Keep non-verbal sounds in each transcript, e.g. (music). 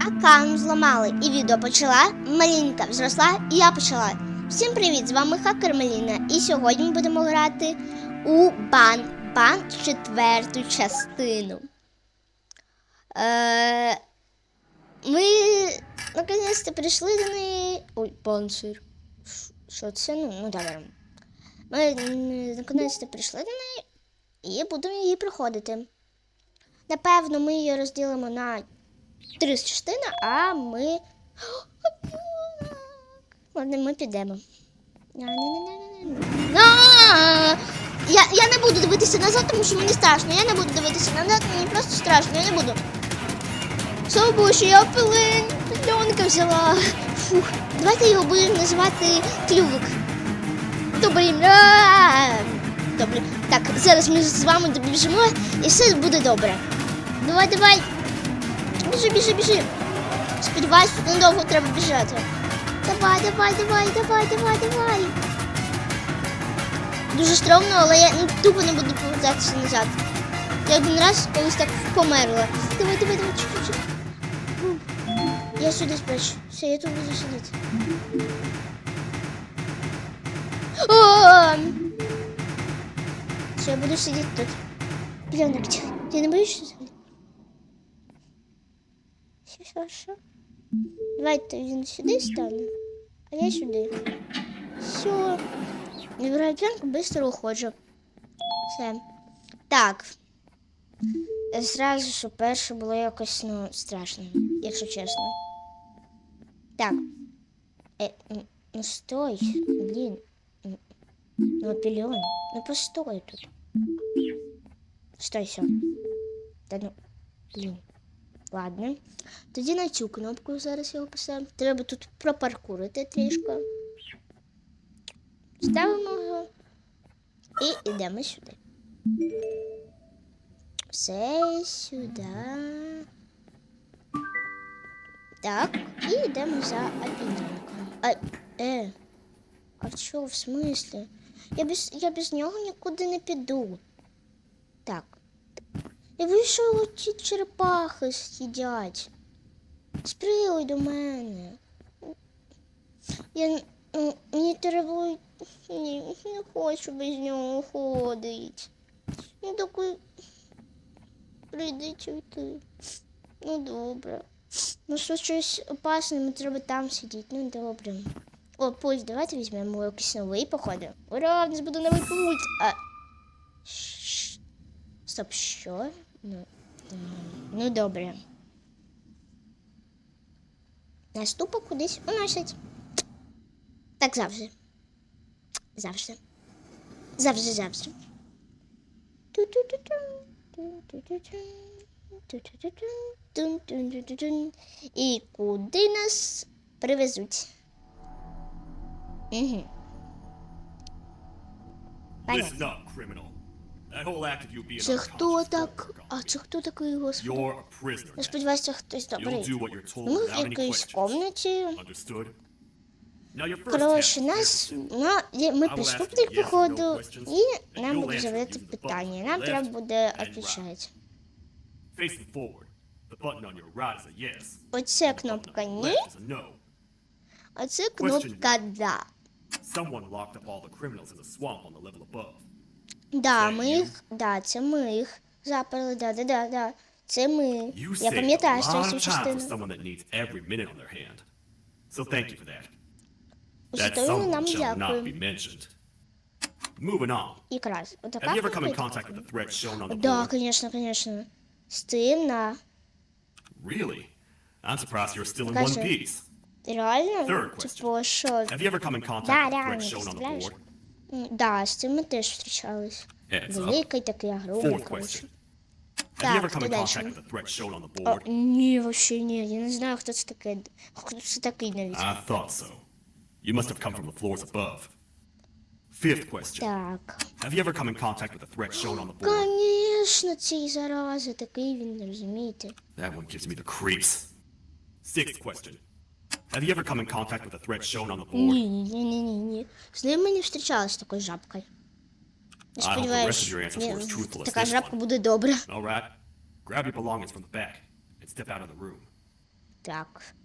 Аккаунт зламали і відео почала. Малінка взросла, і я почала. Всім привіт! З вами Хакер Маліна. І сьогодні ми будемо грати у бан. Бан четверту частину. Е, ми наконець-то прийшли до неї. Ой, панцир. Що це? Ну, ну добре. Ми наконець-то прийшли до неї і будемо її проходити. Напевно, ми її розділимо на три частини, а ми. (gasps) Ладно, ми підемо. Я, я не буду дивитися назад, тому що мені страшно. Я не буду дивитися назад, мені просто страшно, я не буду. Слава Богу, що я пилень, пленка взяла. Фух. Давайте його будемо називати клювик. Добре. Добре. Так, зараз ми з вами добіжимо і все буде добре. Давай, давай. Біжи, біжи, біжи. Сподіваюсь, тут недовго треба біжати. Давай, давай, давай, давай, давай, давай. Дуже стрьомно, але я ну, тупо не буду повертатися назад. Я один раз колись так померла. Давай, давай, давай, чуть, чуть. Я сюди спрячу. Все, я тут буду сидіти. О! Все, я буду сидіти тут. Пленок, ти не боїшся? взагалі? Що, що, що? Давайте він сюди стане, а я сюди. Все. Вибираю пленку, быстро уходжу. Все. Так. Зразу, що перше було якось, ну, страшно, якщо чесно. Так. Е, ну стой, блін. Ну, апельон. Ну постой тут. Стой, все. Та ну, блін. Ладно. Тоді на цю кнопку зараз його поставимо. Треба тут пропаркурити трішки. Ставимо його і йдемо сюди. Все сюди. Так, і йдемо за апельнинком. А, е, а що, в смислі? Я без, я без нього нікуди не піду. Так. Я вийшов ці черепахи сидять. Сприли до мене. Я ну, мені треба. Ні, не хочу без нього ходити. Ну такий прийдеться йти. Ну добре. Ну що щось опасне, мені треба там сидіти. Ну добре. О, пульт, давайте візьмемо якийсь новий, походу. Ура, в нас буде новий пульт. А... Стоп, що? Ну, ну добре. Нас тупо кудись уносять. Так завжди. Завжди. Завжди, завжди. Тун-тун-ту-ту-тун. І куди нас привезуть? Угу. Listen up, criminal. That whole act of you being Це хто так? А це хто такий, господи? You're a prisoner. Я сподіваюся, хтось You'll добрий. do what you're told Ми в without any якійсь questions. комнаті. Understood? Now your first Коротше, нас ну, є- ми преступник, походу, і нам буде the питання. Нам треба буде відповідати. Оце кнопка ні, а це кнопка да. Да, ми їх, да, це ми їх заперли, да, да, да, да. Це ми. Я пам'ятаю lot цю частину. So thank you for that. That він нам someone shall not be дякує. mentioned. Moving on. Якраз. Have you ever come in contact with the threat shown on the Да, board? конечно. З тим, на. Really? I'm surprised you're still in Покажи. one piece. Реально? Third question. Типу, що? Have you ever come in contact Да, with the реально, threat shown on the представляєш? board? М, Да, з цим ми теж зустрічались. Heads up. Великий такий, огромний, Fourth коротше. question. Have you Так, ever come in contact дальше? with the threat shown on the А, board? ні, вообще ні, я не знаю, хто це таке. Хто це такий навіть. I thought so. You must have come from the floors above. Fifth question. Так. Have you ever come in contact with the threat shown on the board? Конечно, цей зараза, такий він, розумієте. That one gives me the creeps. Sixth question. Have you ever come in contact with the threat shown on the board? Ні, ні, ні, ні, ні. З ним ми не зустрічалися з такою жабкою. Я I hope the сподіваюся, rest of your answers were as truthful as така this жабка one. буде добра. All right. Grab your belongings from the back and step out of the room. Так.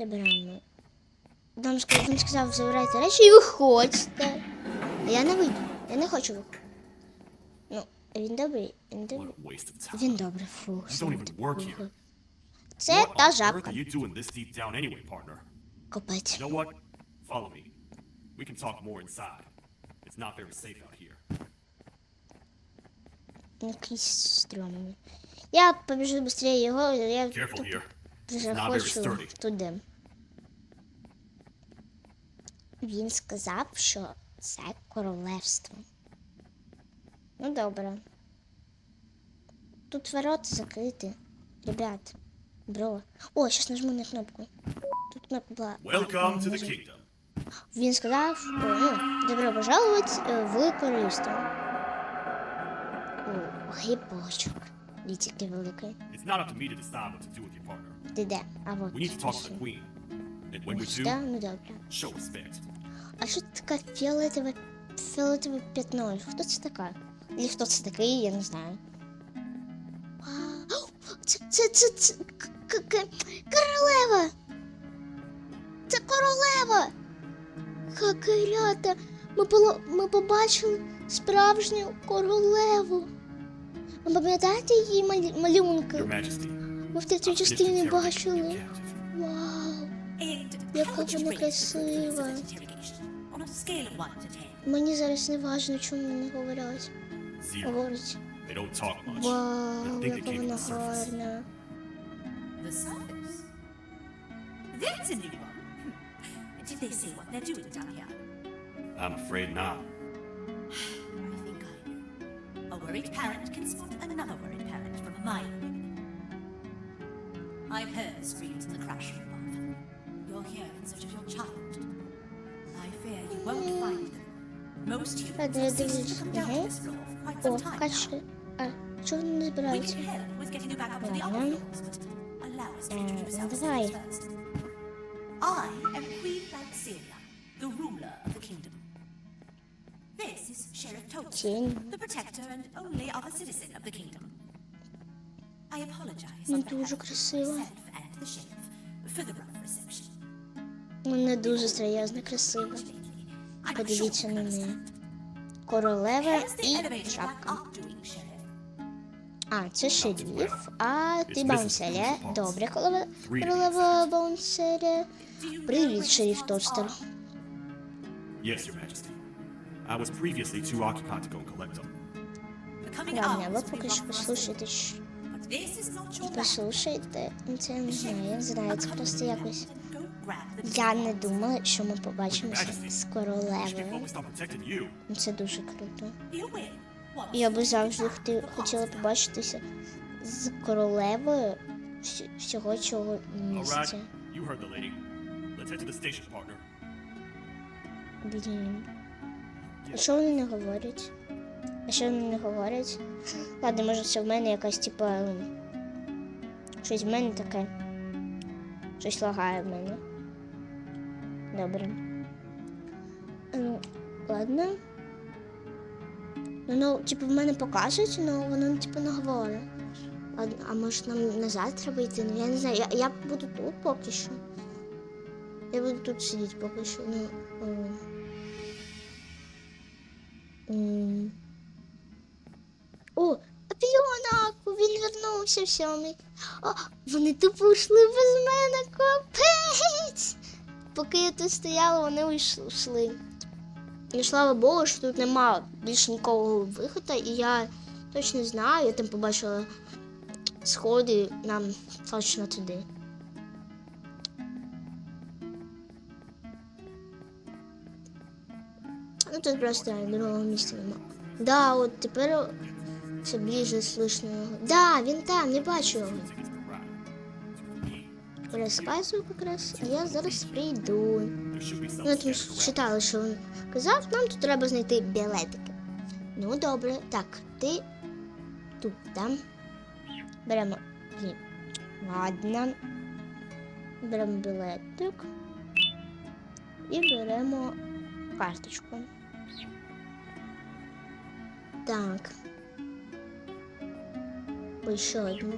Забираємо. Нам він сказав, забирайте речі і виходьте. А я не вийду. Я не хочу виходити. Ну, він добрий, він добрий. Він добрий, фу. Це та жабка. Копець. Якийсь стрьомний. Я побіжу швидше його, я тут вже хочу туди. Він сказав, що це королевство. Ну добре. Тут ворота закриті. Ребят, бро. О, зараз нажму на кнопку. Тут кнопка була. Welcome to the kingdom. Він сказав, ну, добро пожаловать е, в королівство. О, грибочок. Дивіться, великий. It's not up to me to decide what to do with your partner. Ти де? А вот. We need to talk to the queen. We да? Ну добре. А що це таке фіолетове, фіолетове пятно? Хто це така? Или хто це такий, я не знаю. Це, це, це, королева! Це королева! Хакерята! Ми, було, ми побачили справжню королеву. Ви пам'ятаєте її малюнки? Ми в третій частині бачили. Вау! And Яка how would you вона rate the красива. performance of that interrogation on a scale of 1 to 10? Мені зараз не важно, чому вони говорять. Zero. Говорять. They don't talk much. Вау, I think they яка came вона from the surface. гарна. The surface. That's a new one. Hmm. Did they say what they're doing down here? I'm afraid not. I think I know. A worried parent can spot another worried parent from a mile away. I've heard the screams in the crash room above. You're here in search of your child. I fear you won't find them. Most humans Ладно, have я ceased to дивлюсь. come down to Мгм. this floor for quite О, some time now. качки. А, чого вони не We збираються? can help with getting you back up to the Ладно. upper floors, but allow us to Э, introduce ну ourselves давай. first. I am Queen Lancelia, the ruler of the kingdom. This is Sheriff Tolkien, Тінь. the protector and only other citizen of the kingdom. I apologize Ну, on behalf дуже of красиво. myself and the sheriff Вона дуже серйозно красива. I'm Подивіться на неї. Королева і шапка. А, це шериф, а ти. Bounce. Добре, королева, королева know Привіт, ones Тостер. Yes, Your Majesty. I was previously too occupied to go and collect them. Ладно, ви поки що послухайте. Послухайте. Це не знаю, я не знаю, це просто якось. Я не думала, що ми побачимося з королевою. Це дуже круто. Я би завжди хотіла побачитися з королевою всього цього місця. Блін. А що вони не говорять? А що вони не говорять? Ладно, може це в мене якась типа. Щось в мене таке. Щось лагає в мене. Добре. Ну, ладно. Ну, ну, типу, в мене показують, але воно типу не говорить. Ладно, а може нам назад треба йти? Ну я не знаю. Я, я буду тут поки що. Я буду тут сидіти поки що. Ну, о. О, Піонак, він вернувся в сьомий. О, вони тупо йшли без мене, капець. Поки я тут стояла, вони уйш- йшли. І слава Богу, що тут нема більше нікого виходу, і я точно знаю, я там побачила сходи нам точно туди. Ну тут просто другого місця нема. Да, от тепер все ближче слышно. Да, він там, не бачу його. Розказую якраз, і я зараз прийду. Ну, scattered читали, що він казав, нам тут треба знайти білетики. Ну, добре, так, ти тут, там. Беремо. Ладно. Беремо білетик і беремо карточку. Так. Ой, ще одну.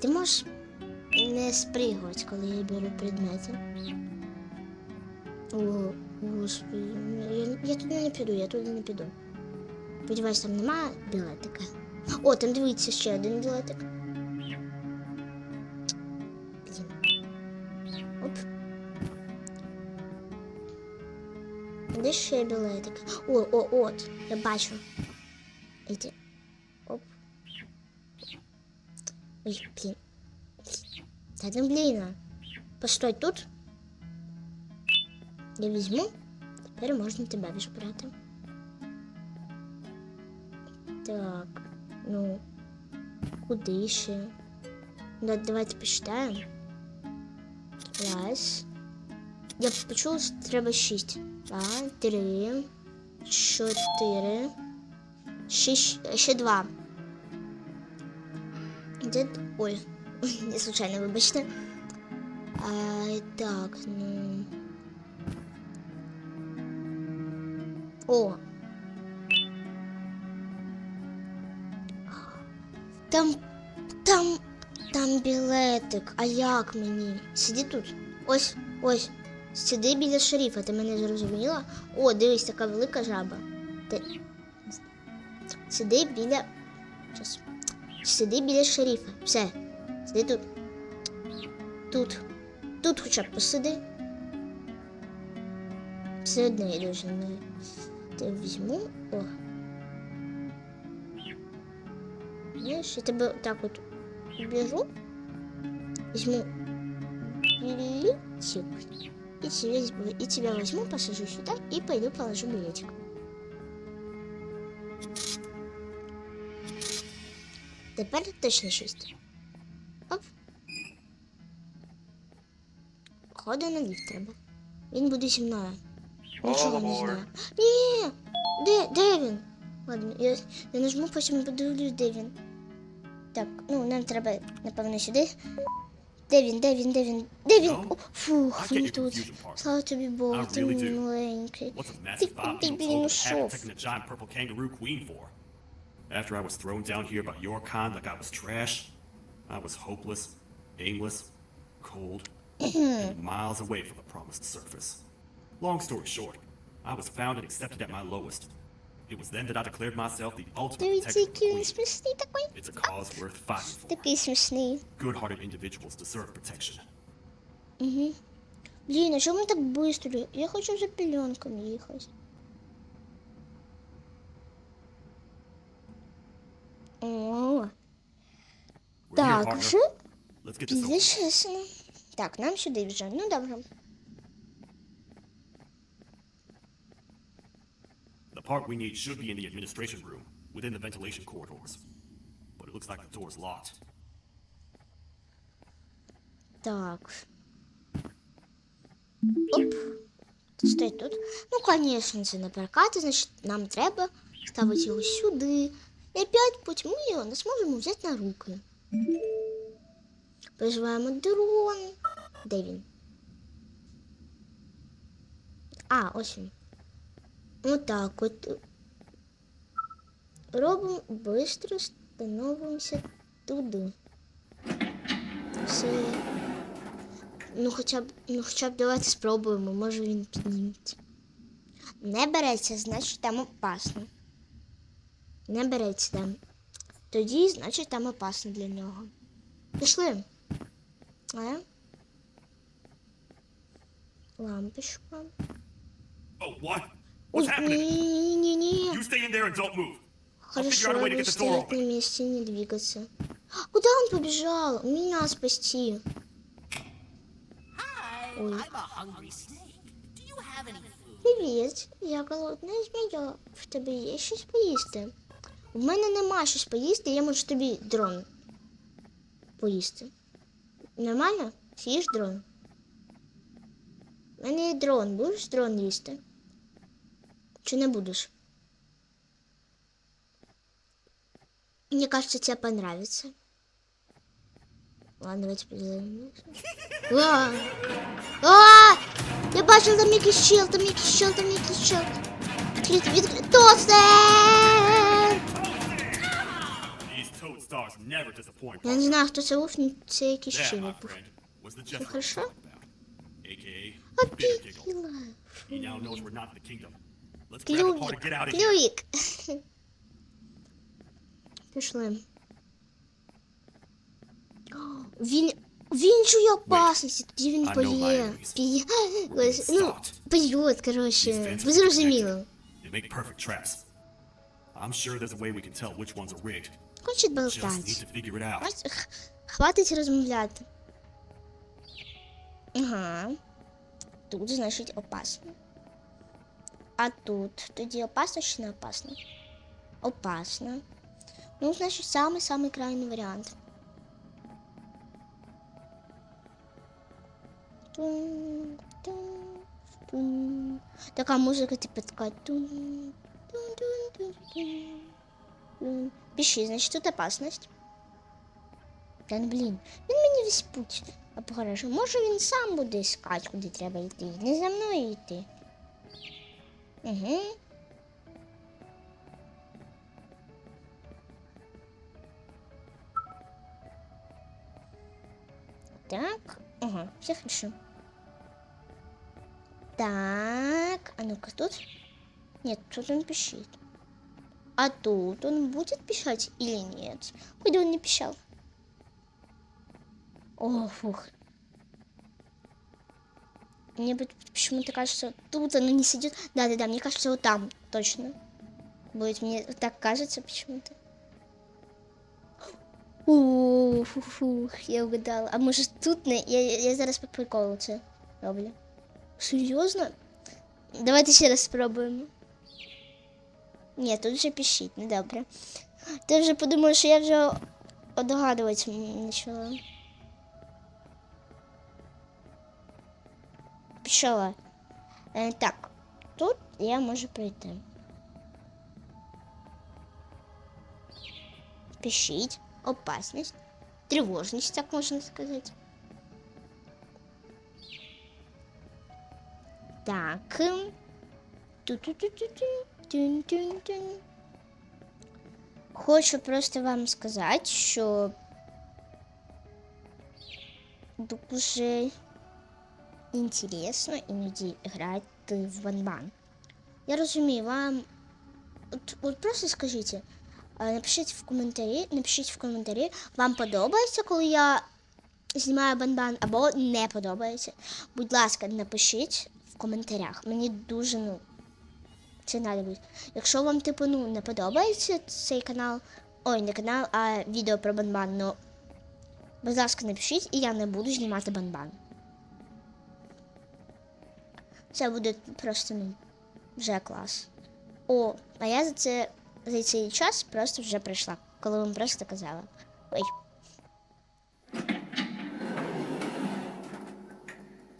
Ти можеш не спригувати, коли я беру предмети. О, господи, я, я туди не піду, я туди не піду. Сподіваюсь, там немає білетика. О, там дивіться ще один білетик. Оп. Де ще білетик? О, о, от, я бачу. Іди. Оп. Ой, блін. Та ну блін. а. Постой тут. Я візьму. Тепер можна тебе відбрати. Так, ну, куди ще? Да, давайте посчитаємо. Раз. Я почула, що треба шість. Два, три, чотири. Шість, ще два. Де... Ой, не случайно, вибачте. А, так, ну. О. Там, там, там білетик. А як мені? Сиди тут. Ось, ось. Сиди біля шерифа, ти мене зрозуміла? О, дивись, така велика жаба. Ти... Сиди біля. Щас. Сиди біля шерифа. Все. Сиди тут. Тут. Тут хоча б посиди. Все одно я дуже не. Ти візьму. О. Знаешь, я тебе так вот беру, возьму билетик и тебя, и тебя возьму, посажу сюда и пойду положу билетик. Тепер точно шість. Ходу на ліфт треба. Він буде зі мною. Нічого не знаю. Ні! Де, де він? Ладно, я, я нажму, потім подивлюсь, де він. Так, ну нам треба, напевно, сюди. Де він, де він, де він? Де він? Ну? О, фух, він тут. Слава тобі Богу, ти мій маленький. Ти куди, блін, for? After I was thrown down here by your kind like I was trash, I was hopeless, aimless, cold, and miles (clears throat) away from the promised surface. Long story short, I was found and accepted at my lowest. It was then that I declared myself the ultimate Дивіться, protector of the який він queen. смішний такий. It's a cause worth fighting for. Такий смішний. Good-hearted individuals deserve protection. Блін, а чому ми так швидко? Я хочу за пеленком їхати. О, We're here, так, partner. вже Let's get this пізно over. чесно. Так, нам сюди вже. Ну добре. The part we need should be in the administration room, within the ventilation corridors. But it looks like the door's locked. Так. Оп. Стой тут. Ну, звісно, це не перекати, значить нам треба ставити його сюди. І опять потім ми його не зможемо взяти на руки. Приживаємо дрон. Де він? А, ось він. Отак от. Робимо швидко становимося туди. Все. Ну хоча б, ну хоча б давайте спробуємо, може він підніметься. Не береться, значить там опасно. Не береться там. Тоді, значить, там опасно для нього. Пішли. А? Лампочка. Oh, what? Ой, What's happening? ні-ні-ні. You stay in there and don't move. I'll figure out Хорошо, a way to я get the door стоять на месте, не двигаться. Куда он побежал? Меня спасти. Ой. Привіт, я голодна змія. В тебе є щось поїсти? В мене нема щось поїсти, я можу тобі дрон поїсти. Нормально? З'їш дрон? У мене є дрон, будеш дрон їсти? Чи не будеш? Мне кажется, тебе понравится. Ладно, давайте подивимося. А! А! Я бачила там якийсь чел, там якийсь чел, там якийсь чел. Відкрити, відкрити. Тостер! stars never disappoint. Я не знаю, хто це був, це якийсь чинник був. Все хорошо? Обігіла. Клювік. Клювік. Пішли. Він він чує опасність, тоді він полє. П'є. Ну, п'є, коротше. Ви зрозуміли. They make perfect traps. I'm sure there's a way we can tell which ones are rigged. Хочуть Just болтати. need to figure it out. Ось, х- Хватить розмовляти. Ага. Тут, значить, опасно. А тут тоді опасно чи не опасно? Опасно. Ну, значить, самий-самий крайній варіант. Тун, тун, тун. Така музика, типу, така тун, тун, тун, тун, тун, тун. Пиши, значить, тут опасність. Та ну, блін, він мені весь путь обгорожує. Може він сам буде іскати, куди треба йти. Не за мною йти. Угу. Так, ага, все хорошо. Так, а ну-ка тут. Нет, тут он пищит. А тут он будет пищать или нет? Хоть он не пищал. О, фух. Мне почему-то кажется, тут оно не сидит. Да-да-да, мне кажется, вот там точно. Будет, мне так кажется почему-то. Фух, я угадала. А може тут не. Я, я, зараз по приколу це? Давайте ще раз спробуємо. Ні, тут вже пишіть, не добре. Ти вже подумав, що я вже догадуватися почала. Пішла. Е, так, тут я можу пройти. Пишіть. Опасність. Тривожність, так можна сказати. Так. Ту-ту-ту-ту-ту. Хочу просто вам сказати, що дуже інтересно іноді грати в банбан. Я розумію, вам. От, от просто скажіть, напишіть в коментарі, напишіть в коментарі, вам подобається, коли я знімаю банбан, або не подобається. Будь ласка, напишіть в коментарях. Мені дуже ну. Треба. Якщо вам, типу, ну, не подобається цей канал, ой, не канал, а відео про банбан, ну, будь ласка, напишіть, і я не буду знімати банбан. Це буде просто, ну, вже клас. О, а я за це за цей час просто вже прийшла, коли вам просто казала. Ой.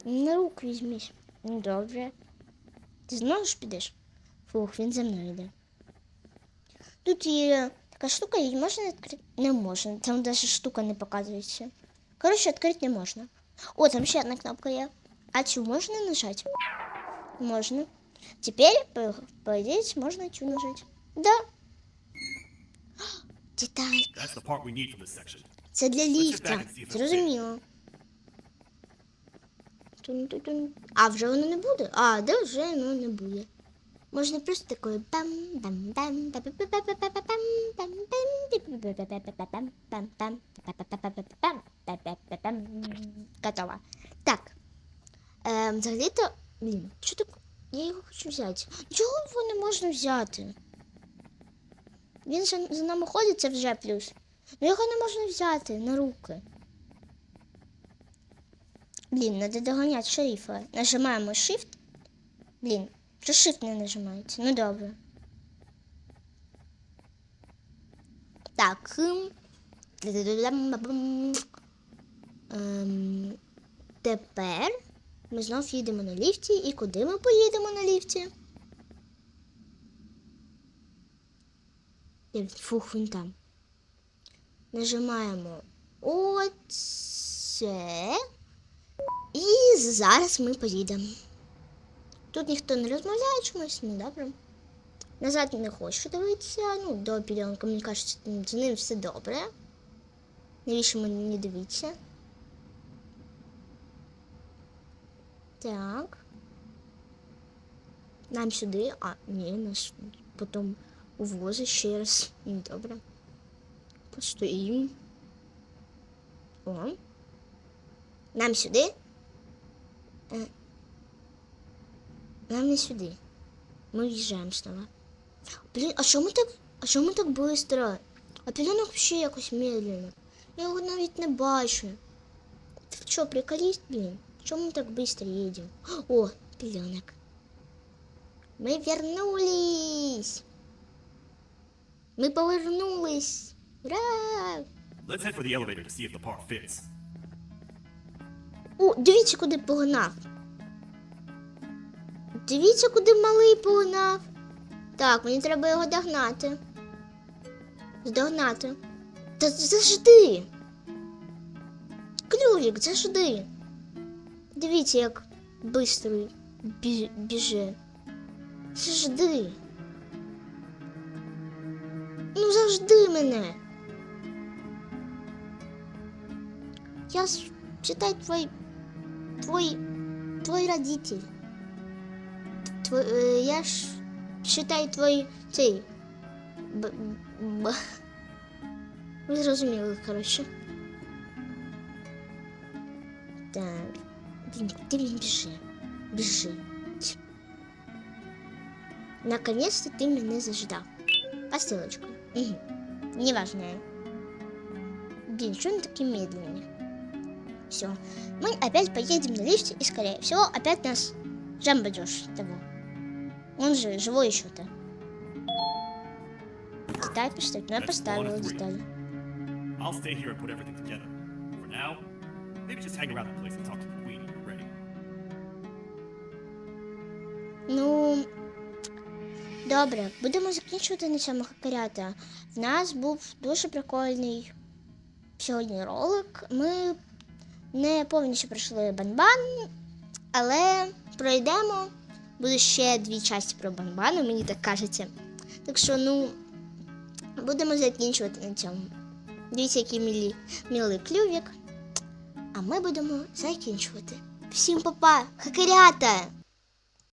На руку візьмись. Ну, добре. Ти знову ж підеш? Фух, він за мною йде. Тут є така штука, її можна відкрити? Не можна. Там навіть штука не показується. Коротше, відкрити не можна. О, там ще одна кнопка є. А цю можна нажати? Можно. Теперь, по, по идее, можно цю нажать. Да. (gasps) Деталь. That's the part we need from this section. Це для ліфта. back and see if it'll Зрозуміло. Тун-тун-тун. А вже воно не буде? А, де вже воно не буде. Можна просто такою пам дам дам да пам пам пам пам Готово. Так. Взагалі-то... Блін, що так? Я його хочу взяти. Чого його не можна взяти? Він же за нами ходить, це вже плюс. Ну його не можна взяти на руки. Блін, треба доганяти шерифа. Нажимаємо Shift. Блін що Shift не нажимається? Ну добре. Так. Тепер ми знов їдемо на ліфті. І куди ми поїдемо на ліфті? Фух, він там. Нажимаємо Все. І зараз ми поїдемо. Тут ніхто не розмовляє чомусь, ну добре. Назад не хочу дивитися, ну, до пільонка, мені кажеться, з ним все добре. Навіщо мені не дивіться? Так. Нам сюди, а ні, нас потім увозить ще раз. Ну, добре. Постоїмо. О. Нам сюди? Нам не сюди. Ми в'їжджаємо знову. Блін, а чому так? А чому так швидко? А пілінок взагалі якось медленно. Я його навіть не бачу. Ти що, приколіст, блін? Чому ми так швидко їдемо? О, пілінок. Ми вернулись. Ми повернулись. Ура! Let's head for the elevator to see if the part fits. О, дивіться, куди погнав. Дивіться, куди малий погнав. Так, мені треба його догнати. Здогнати. Та завжди. Клювік, завжди. Дивіться, як швидко бі- біже. Завжди. Ну, завжди мене. Я ж, читай твой твой, твой родитель. Твой, э, я ж считаю твой цей. Б, б, ви зрозуміли, коротше. Так. Блін, ти він біжи. Біжи. Ть. Наконец-то ты меня заждал. Посылочку. Угу. Неважно. Блин, что он такие медленные? Все. Мы опять поедем на лифте и, скорее всего, опять нас Джамбадёж того. Он же живой еще-то. Деталь поставить. Ну, я поставила деталь. I'll stay here and put everything together. For now, maybe just hang around the place and talk to the queen when you're ready. Ну, добре, будемо закінчувати на цьому хакарята. В нас був дуже прикольний сьогодні ролик. Ми не повністю пройшли банбан, але пройдемо. Буде ще дві часті про банбани, мені так кажеться. Так що, ну, будемо закінчувати на цьому. Дивіться, який мілі, мілий клювік. А ми будемо закінчувати. Всім па-па, хакарята!